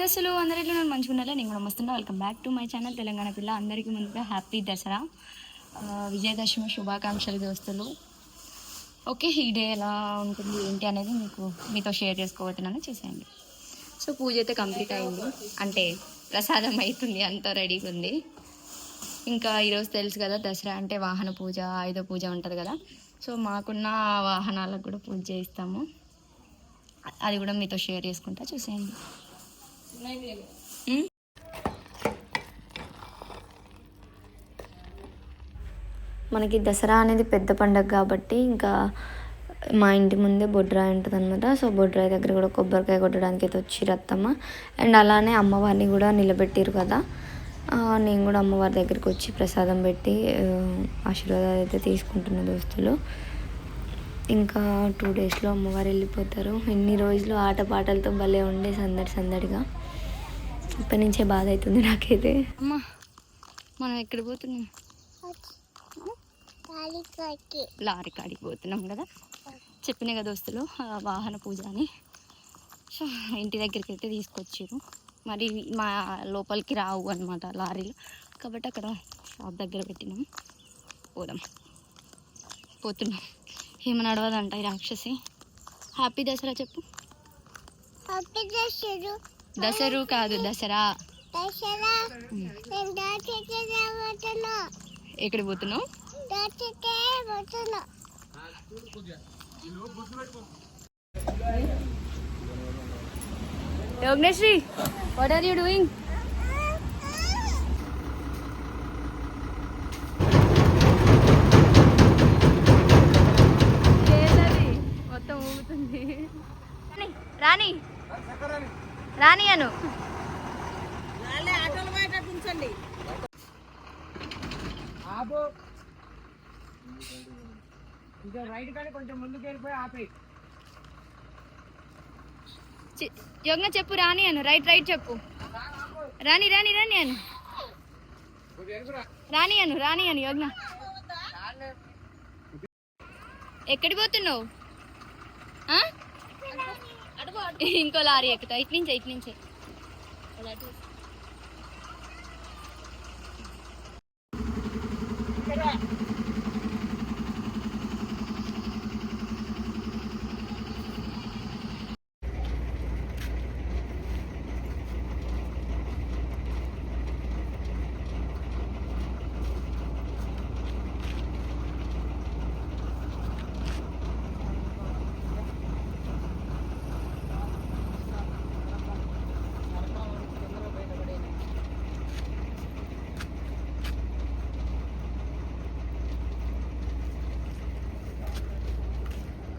అసలు అందరూ ఎట్లా మంచిగా ఉండాలి నేను కూడా మస్తున్నా welcome back to my channel Telangana పిల్ల. అందరికీ ముందుగా హ్యాపీ దసరా. విజయదశమి శుభాకాంక్షలు దోస్తులు. ఓకే ఈ డే ఎలా ఉంటుంది ఏంటి అనేది మీకు మీతో షేర్ చేసుకోబోతున్నాను. చేసేయండి. సో పూజ అయితే కంప్లీట్ అయింది. అంటే ప్రసాదం అవుతుంది అంతా రెడీగా ఉంది. ఇంకా ఈరోజు తెలుసు కదా దసరా అంటే వాహన పూజ ఆయుధ పూజ ఉంటుంది కదా. సో మాకున్న వాహనాలకు కూడా పూజ చేయిస్తాము అది కూడా మీతో షేర్ చేసుకుంటా చూసేయండి. మనకి దసరా అనేది పెద్ద పండగ కాబట్టి ఇంకా మా ఇంటి ముందే బొడ్రాయి ఉంటుంది అనమాట సో బొడ్రాయి దగ్గర కూడా కొబ్బరికాయ కొట్టడానికి అయితే వచ్చి రత్తమ్మ అండ్ అలానే అమ్మవారిని కూడా నిలబెట్టారు కదా. నేను కూడా అమ్మవారి దగ్గరికి వచ్చి ప్రసాదం పెట్టి ఆశీర్వాదాలు అయితే తీసుకుంటున్న దోస్తులు. ఇంకా టూ డేస్లో అమ్మవారు వెళ్ళిపోతారు. ఎన్ని రోజులు ఆటపాటలతో భలే ఉండే సందడి సందడిగా. ఇప్పటి నుంచే బాధ అవుతుంది నాకైతే. అమ్మా మనం ఎక్కడ పోతున్నాం? లారీ కాడికి పోతున్నాం కదా? చెప్పిన కదా దోస్తులు వాహన పూజ అని. సో ఇంటి దగ్గరికి అయితే తీసుకొచ్చారు మరి మా లోపలికి రావు అనమాట లారీలు. కాబట్టి అక్కడ షాప్ దగ్గర పెట్టినాం. పోదాం. పోతున్నాం. ఏమని నడవదంట ఈ రాక్షసి? హ్యాపీ దసరా చెప్పు. దసరు. కాదు దసరా ఎక్కడ పోతున్నావు Yogneshree what are you doing మొత్తం ఊగుతుంది రాణి రాణి అను ఇంకా రైట్ కానీ కొంచెం ముందుకు వెళ్ళిపోయి ఆపేయి. చి- యోగ్న చెప్పు రాణి అను రైట్ రైట్ చెప్పు. రాణి రాణి రాణి అను రాణి అను రాణి అను యోగ్న ఎక్కడికి పోతున్నావు? ఆ? ఇంకో లారీ ఎక్కుతా ఇటు నుంచి ఇటు నుంచి Yeah.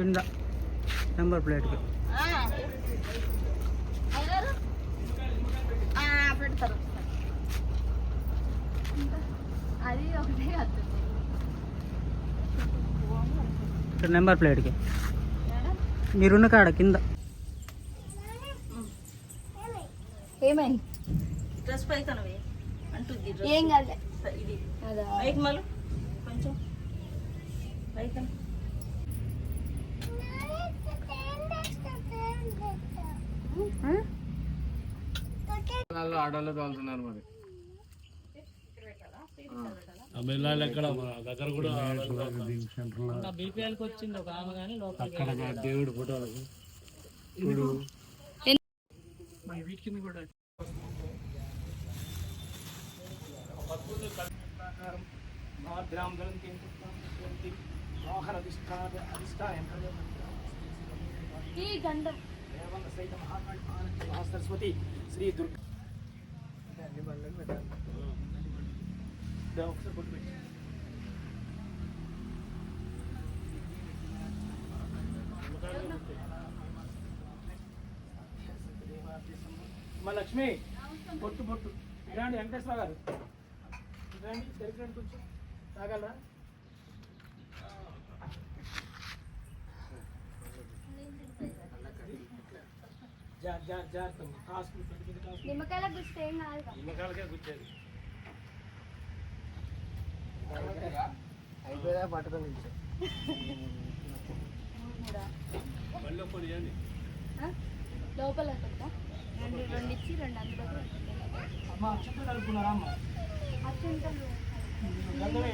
కింద నెంబర్ ప్లేట్కి. అది ఒకటే ఇక్కడ నెంబర్ ప్లేట్కి. మీరున్న కాడ కింద. ఏమైంది? డ్రెస్ పైకనవి అంటుంది డ్రెస్. ఏం కాదు. ఇది. అదా. పైకి మళ్ళీ కొంచెం. పైకన ఆడోళ్ళు తోలుతున్నారు మరి. బీపీఎల్కి వచ్చింది ఒక ఆమె కానీ లోపల అక్కడ దేవుడు ఫోటోలకు వీటి కింద కూడా ఈ గంధం. సరస్వతి శ్రీ దుర్గ ఒకసారి పొట్టు పెట్టి మా లక్ష్మి పొట్టు పొట్టు ఇలాంటి వెంకటేశ్వర గారు. ఇలాంటి తెలిసినట్టు కొంచెం తాగలరా? నిమ్మకాయల గుస్తే ఏం కాదు నిమ్మకాయలకే గుచ్చేది అయిపోయా పట్టుకొని మళ్ళీ ఒక్కటి చేయండి. లోపల రెండు రెండు ఇచ్చి రెండు అక్షంతలు కలుపుకున్నారా అమ్మ? గంధమే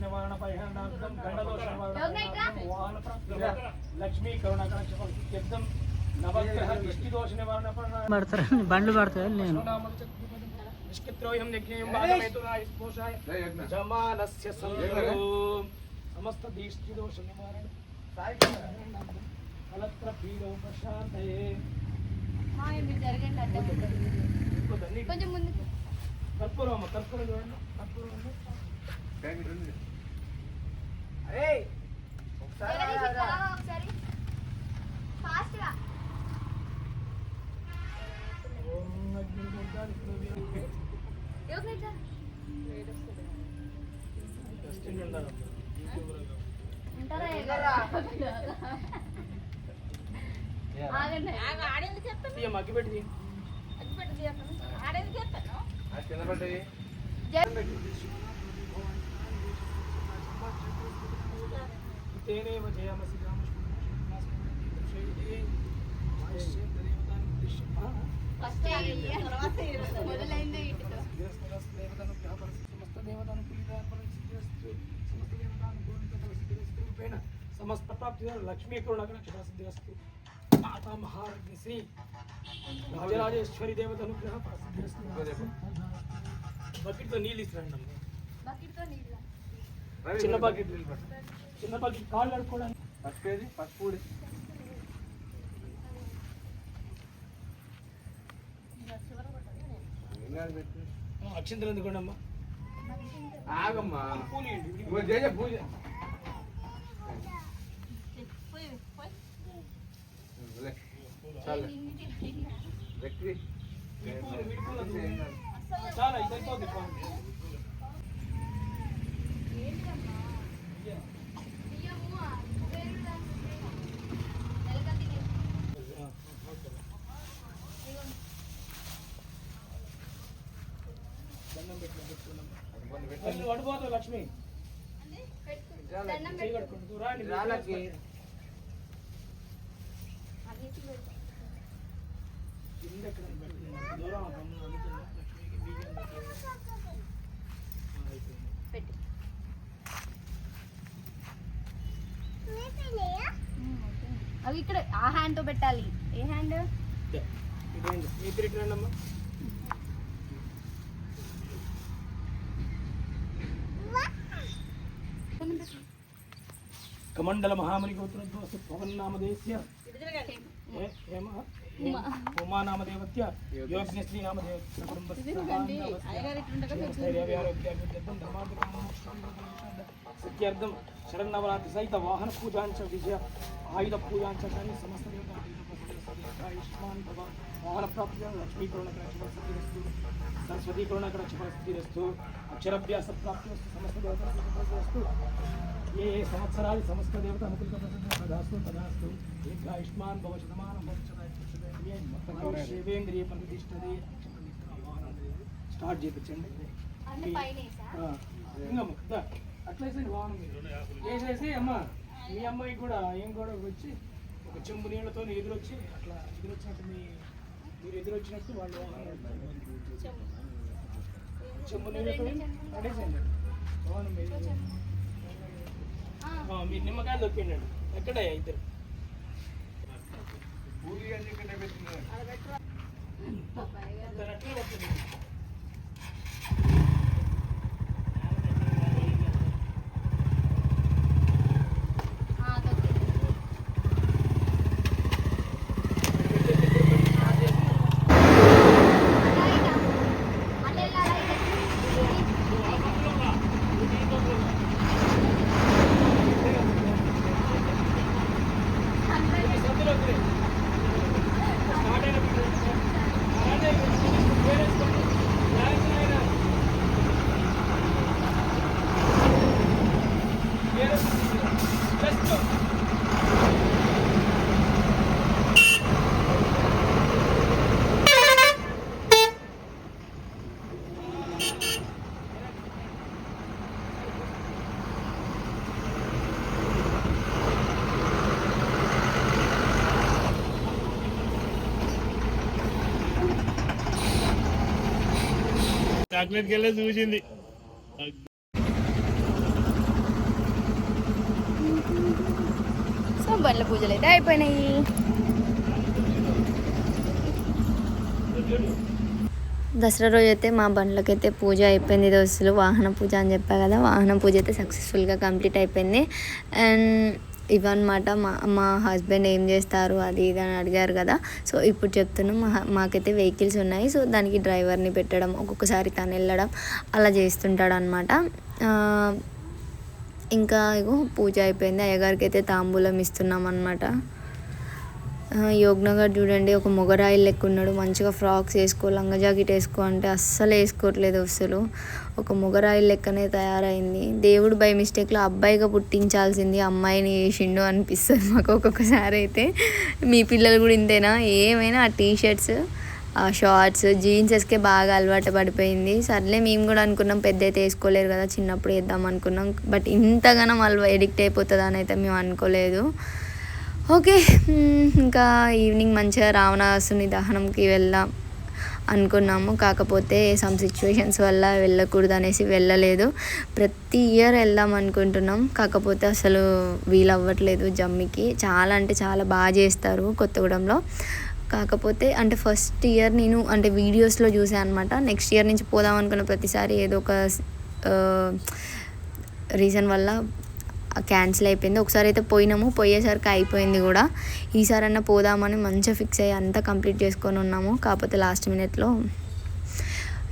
నివారణ పడతారు బండ్లు పడతాయి నేను నిష్కిత్రోయం యజ్ఞేయం భాగమేతురాయ స్పోషాయ జమానస్య సంయోగో సమస్త దిష్టి దోష నివారణ కలత్ర పీడో ప్రశాంతయే మాయ మీరు జరగండి అడ్డం ఇంకొద్దండి. కొంచెం ముందుకు కర్పూరం అమ్మ కర్పూరం చూడండి కర్పూరం అగ్గి పెట్టి తీ. అగ్గిపెట్టి తీయకు. ఆడేందుకు చెప్తాను తేనేవ జయామసి ఫస్ట్ మొదలైందే ఇటుతో సమస్త ప్రాప్తి లక్ష్మీ కరుణాకరక్షణ సిద్ధిరస్తు మాతా మహారాజ్ఞ శ్రీ రాజరాజేశ్వరి దేవత అనుగ్రహ ప్రసిద్ధిరస్తు బకెట్తో నీళ్ళు ఇస్తున్నాను అమ్మ. బకెట్తో నీళ్ళ చిన్న బకెట్ చిన్న బకెట్ కాళ్ళు కడుక్కోవడానికి. పసుపేది పసుపూడి అక్షంతలు ఎందుకోండి అమ్మా? ఆగమ్మా. పూజ లే. చాలు. చాలా ఇది ఆ, అయిపోయింది. పెట్టి అవి ఇక్కడ ఆ హ్యాండ్తో పెట్టాలి. ఏ హ్యాండ్ ఇదే. ఇదేంటి? మీ ఇద్దరు ఇటు రండి అమ్మా. కమండల మహామణి గోత్రోద్భవస్తు పవన్ నామదేశ్య ఇటు తిరగండి ఏ- ఏమ? ఉమా నామదేవత్య సత్యార్థం శరణవరాత్రి సహిత వాహన పూజాంచ విజయ ఆయుధ పూజాంచ సమస్త ఆయుష్మాన్ భవ వాహన ప్రాప్తి లక్ష్మీ కరుణకరస్తు సరస్వతీ కరుణకరస్తు అక్షరాభ్యాస ప్రాప్తి సమస్త దేవతస్తు ఏ ఏ సంవత్సరాలు సమస్త దేవత అనుకూల తదాస్తు తదాస్తు దీర్ఘాయుష్మాన్ భవ శతమానం శివేంద్రియ ప్రతిష్టది స్టార్ట్ చేయించండి అట్లా వాహనం అమ్మ మీ అమ్మాయికి కూడా ఏం కూడా వచ్చి ఒక చెంబు నీళ్ళతో ఎదురొచ్చి అట్లా ఎదురొచ్చినట్టు మీ మీరు ఎదురొచ్చినట్టు వాళ్ళు. చెంబు. నీళ్ళతో పడేసేయండి. ఆ, మీరు నిమ్మకాయలు దొక్కండి ఎక్కడయ్యా ఇద్దరు? పూరి అని ఇక్కడ పెట్టిన ఇద్దరు అట్లే పట్టుకోండి. ఆ, తొక్కింది. అలా ఇక. అలా ఇలా, అలా ఇలా. సందులో వదిలేయ్. చాక్లెట్కి వెళ్ళి చూసింది. సో బండ్ల పూజలు అయితే అయిపోయినాయి. దసరా రోజు అయితే మా బండ్లకైతే పూజ అయిపోయింది. దోస్తులు వాహన పూజ అని చెప్పా కదా వాహన పూజ అయితే సక్సెస్ఫుల్గా కంప్లీట్ అయిపోయింది. అండ్ ఇవన్నమాట మా మా హస్బెండ్ ఏం చేస్తారు అది ఇది అని అడిగారు కదా. సో ఇప్పుడు చెప్తున్నాం మా మాకైతే వెహికల్స్ ఉన్నాయి. సో దానికి డ్రైవర్ని పెట్టడం ఒక్కొక్కసారి తను వెళ్ళడం అలా చేస్తుంటాడు అనమాట ఇంకా ఇగో పూజ అయిపోయింది. అయ్యగారికి అయితే తాంబూలం ఇస్తున్నాం అనమాట యోగ్నగర్ చూడండి ఒక మొగరాయి లెక్క ఉన్నాడు మంచిగా ఫ్రాక్స్ వేసుకో లంగా జాకెట్ వేసుకో అంటే అస్సలు వేసుకోవట్లేదు అసలు ఒక మొగరాయి లెక్కనే తయారైంది. దేవుడు బై మిస్టేక్లో అబ్బాయిగా పుట్టించాల్సింది అమ్మాయిని వేసిండు అనిపిస్తుంది మాకు ఒక్కొక్కసారి అయితే. మీ పిల్లలు కూడా ఇంతేనా? ఏమైనా ఆ టీ షర్ట్స్ ఆ షార్ట్స్ జీన్సెస్కే బాగా అలవాటు పడిపోయింది. సర్లే మేము కూడా అనుకున్నాం పెద్ద అయితే వేసుకోలేరు కదా చిన్నప్పుడు వేద్దాం అనుకున్నాం. బట్ ఇంతగానం వాళ్ళు ఎడిక్ట్ అయిపోతుంది అని అయితే మేము అనుకోలేదు. ఓకే ఇంకా ఈవినింగ్ మంచిగా రావణాసుని దహనంకి వెళ్దాం అనుకున్నాము. కాకపోతే సమ్ సిచ్యువేషన్స్ వల్ల వెళ్ళకూడదు అనేసి వెళ్ళలేదు. ప్రతి ఇయర్ వెళ్దాం అనుకుంటున్నాం. కాకపోతే అసలు వీలు అవ్వట్లేదు జమ్మికి. చాలా అంటే చాలా బాగా చేస్తారు కొత్తగూడెంలో. కాకపోతే అంటే ఫస్ట్ ఇయర్ నేను అంటే వీడియోస్లో చూసాను అనమాట నెక్స్ట్ ఇయర్ నుంచి పోదాం అనుకున్న ప్రతిసారి ఏదో ఒక రీజన్ వల్ల క్యాన్సిల్ అయిపోయింది. ఒకసారి అయితే పోయినాము. పోయేసరికి అయిపోయింది కూడా. ఈసారన్నా పోదామని మంచిగా ఫిక్స్ అయ్యి అంతా కంప్లీట్ చేసుకొని ఉన్నాము. కాకపోతే లాస్ట్ మినిట్లో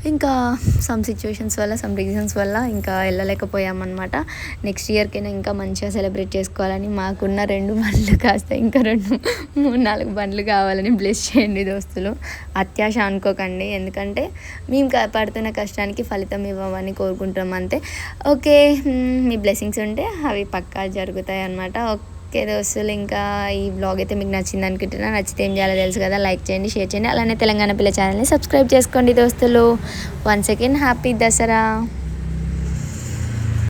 ఇంకా సమ్ సిచ్యువేషన్స్ వల్ల సమ్ రీజన్స్ వల్ల ఇంకా వెళ్ళలేకపోయామన్నమాట. నెక్స్ట్ ఇయర్కైనా ఇంకా మంచిగా సెలబ్రేట్ చేసుకోవాలని మాకున్న రెండు బండ్లు కాస్త ఇంకా రెండు మూడు నాలుగు బండ్లు కావాలని బ్లెస్ చేయండి దోస్తులు. అత్యాశ అనుకోకండి. ఎందుకంటే మేము క- పడుతున్న కష్టానికి ఫలితం ఇవ్వమని కోరుకుంటాం అంతే. ఓకే మీ బ్లెస్సింగ్స్ ఉంటే అవి పక్కా జరుగుతాయి అన్నమాట ఓకే దోస్తులు ఇంకా ఈ బ్లాగ్ అయితే మీకు నచ్చింది అనుకుంటున్నా నచ్చితే ఏం చేయాలో తెలుసు కదా లైక్ చేయండి షేర్ చేయండి. అలానే తెలంగాణ పిల్ల ఛానల్ని సబ్స్క్రైబ్ చేసుకోండి దోస్తులు. One second happy Dussehra.